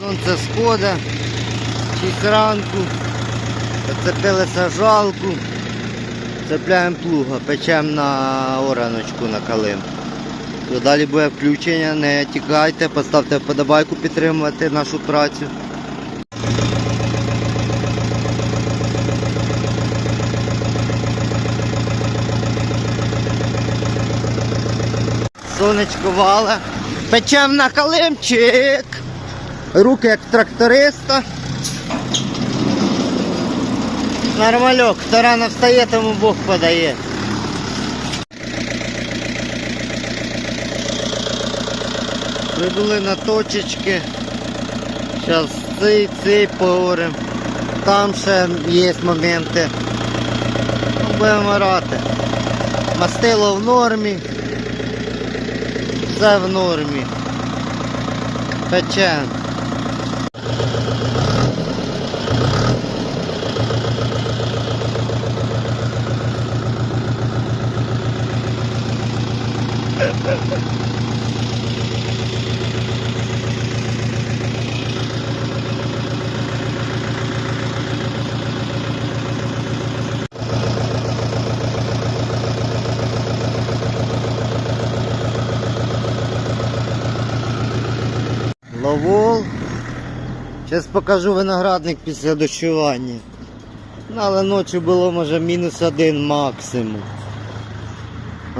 Сонце схода, 6 ранку, зацепили сажалку, цепляємо плуга, печемо на ораночку на калим. Далі буде включення, не тікайте, поставте вподобайку підтримувати нашу працю. Сонечко вале. Печем на калимчик. Руки як тракториста. Нормальок, хто рано встає, тому Бог подає. Прибули на точечки. Зараз цей, цей поговоримо. Там ще є моменти. Ну, Будемо грати. Мастило в нормі. Все в нормі. Печем. Ловол. Зараз покажу виноградник після дощування. Ну, але ночі було може мінус один максимум.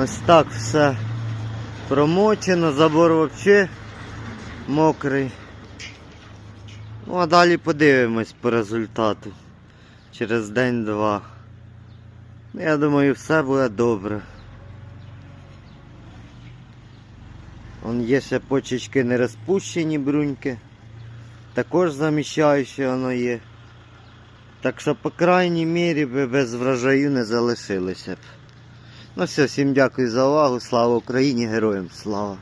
Ось так все промочено, забор взагалі мокрий. Ну а далі подивимось по результату. Через день-два. Ну, Я думаю, все буде добре. Вон є ще почечки не розпущені бруньки. Також заміщаюче воно є. Так що, по крайній мірі, би без врожаю не залишилося б. Ну все, всім дякую за увагу. Слава Україні, героям слава!